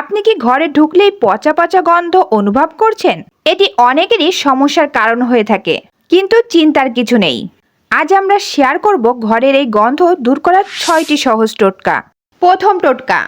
আপনি কি ঘরে ঢুকলেই পচা পচা গন্ধ অনুভব করছেন? এটি অনেকেরই সমস্যার কারণ হয়ে থাকে, কিন্তু চিন্তার কিছু নেই। আজ আমরা শেয়ার করব ঘরের এই গন্ধ দূর করার ছয়টি সহজ টোটকা। প্রথম টোটকা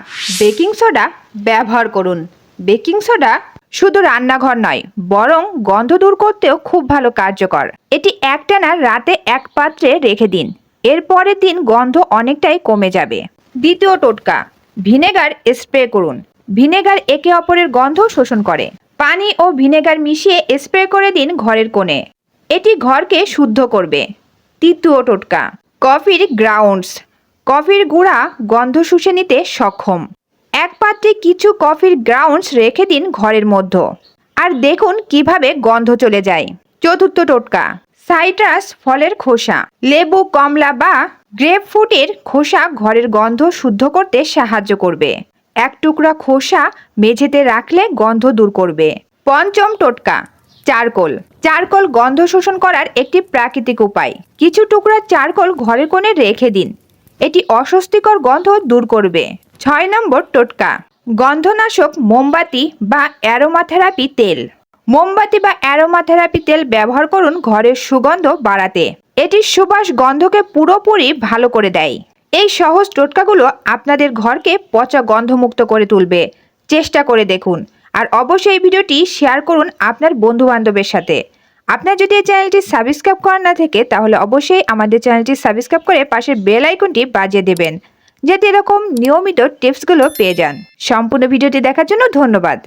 বেকিং সোডা ব্যবহার করুন। বেকিং সোডা শুধু রান্নাঘর নয়, বরং গন্ধ দূর করতেও খুব ভালো কার্যকর। এটি একটানা রাতে এক পাত্রে রেখে দিন এর পরের দিন গন্ধ অনেকটাই কমে যাবে। দ্বিতীয় টোটকা ভিনেগার স্প্রে করুন। ভিনেগার একে অপরের গন্ধ শোষণ করে। পানি ও ভিনেগার মিশিয়ে স্প্রে করে দিন ঘরের কোণে। এটি ঘরকে শুদ্ধ করবে। তৃতীয় টোটকা, কফির গ্রাউন্ডস। কফির গুঁড়া গন্ধ শুষে নিতে সক্ষম। এক পাত্রে কিছু কফির গ্রাউন্ডস রেখে দিন ঘরের মধ্যে। আর দেখুন কীভাবে গন্ধ চলে যায়। চতুর্থ টোটকা, সাইট্রাস ফলের খোসা। লেবু, কমলা বা গ্রেপ ফ্রুটের খোসা ঘরের গন্ধ শুদ্ধ করতে সাহায্য করবে। এক টুকরা খোসা মেঝেতে রাখলে গন্ধ দূর করবে। পঞ্চম টোটকা, চারকোল। চারকোল গন্ধ শোষণ করার একটি প্রাকৃতিক উপায়। কিছু টুকরা চারকোল ঘরের কোণে রেখে দিন। এটি অস্বস্তিকর গন্ধ দূর করবে। ছয় নম্বর টোটকা, গন্ধনাশক মোমবাতি বা অ্যারোমাথেরাপি তেল। মোমবাতি বা অ্যারোমাথেরাপি তেল ব্যবহার করুন ঘরের সুগন্ধ বাড়াতে। এটি সুবাস গন্ধকে পুরোপুরি ভালো করে দেয়। এই সহজ টোটকাগুলো আপনাদের ঘরকে পচা গন্ধমুক্ত করে তুলবে। চেষ্টা করে দেখুন। আর অবশ্যই এই ভিডিওটি শেয়ার করুন আপনার বন্ধু বান্ধবের সাথে। আপনার যদি এই চ্যানেলটি সাবস্ক্রাইব করা না থাকে, তাহলে অবশ্যই আমাদের চ্যানেলটি সাবস্ক্রাইব করে পাশের বেল আইকনটি বাজিয়ে দেবেন, যাতে এরকম নিয়মিত টিপসগুলো পেয়ে যান। সম্পূর্ণ ভিডিওটি দেখার জন্য ধন্যবাদ।